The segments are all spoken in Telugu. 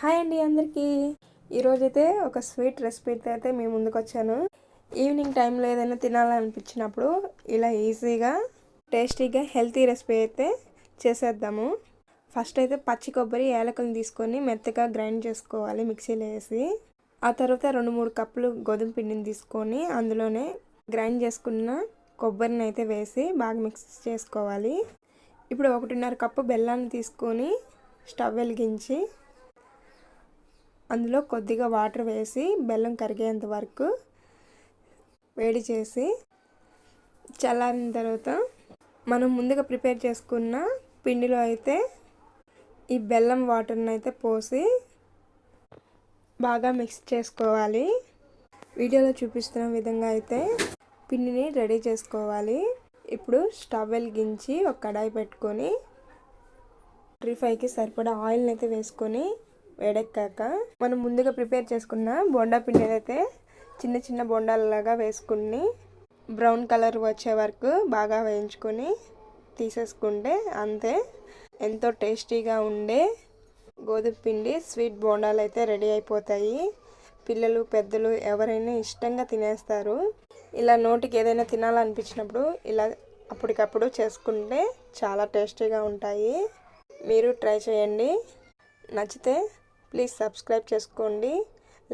హాయ్ అండి అందరికీ. ఈరోజైతే ఒక స్వీట్ రెసిపీతో అయితే మీ ముందుకు వచ్చాను ఈవినింగ్ టైంలో ఏదైనా తినాలనిపించినప్పుడు ఇలా ఈజీగా టేస్టీగా హెల్తీ రెసిపీ అయితే చేసేద్దాము. ఫస్ట్ అయితే పచ్చి కొబ్బరి ఏలకలు తీసుకొని మెత్తగా గ్రైండ్ చేసుకోవాలి మిక్సీలో వేసి. ఆ తర్వాత రెండు మూడు కప్పులు గోధుమ పిండిని తీసుకొని అందులోనే గ్రైండ్ చేసుకున్న కొబ్బరిని అయితే వేసి బాగా మిక్స్ చేసుకోవాలి. ఇప్పుడు ఒకటిన్నర కప్పు బెల్లాన్ని తీసుకొని స్టవ్ వెలిగించి అందులో కొద్దిగా వాటర్ వేసి బెల్లం కరిగేంత వరకు వేడి చేసి చల్లారిన తర్వాత మనం ముందుగా ప్రిపేర్ చేసుకున్న పిండిలో అయితే ఈ బెల్లం వాటర్ని అయితే పోసి బాగా మిక్స్ చేసుకోవాలి. వీడియోలో చూపిస్తున్న విధంగా అయితే పిండిని రెడీ చేసుకోవాలి. ఇప్పుడు స్టవ్ వెలిగించి ఒక కడాయి పెట్టుకొని రీఫైకి సరిపడా ఆయిల్ని అయితే వేసుకొని వేడెక్కాక మనం ముందుగా ప్రిపేర్ చేసుకున్న బొండా పిండి అయితే చిన్న చిన్న బొండాలలాగా వేసుకుని బ్రౌన్ కలర్ వచ్చే వరకు బాగా వేయించుకొని తీసేసుకుంటే అంతే. ఎంతో టేస్టీగా ఉండే గోధుమ పిండి స్వీట్ బోండాలు అయితే రెడీ అయిపోతాయి. పిల్లలు పెద్దలు ఎవరైనా ఇష్టంగా తినేస్తారు. ఇలా నోటికి ఏదైనా తినాలనిపించినప్పుడు ఇలా అప్పటికప్పుడు చేసుకుంటే చాలా టేస్టీగా ఉంటాయి. మీరు ట్రై చేయండి. నచ్చితే ప్లీజ్ సబ్స్క్రైబ్ చేసుకోండి.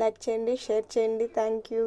లైక్ చేయండి షేర్ చేయండి. Thank you.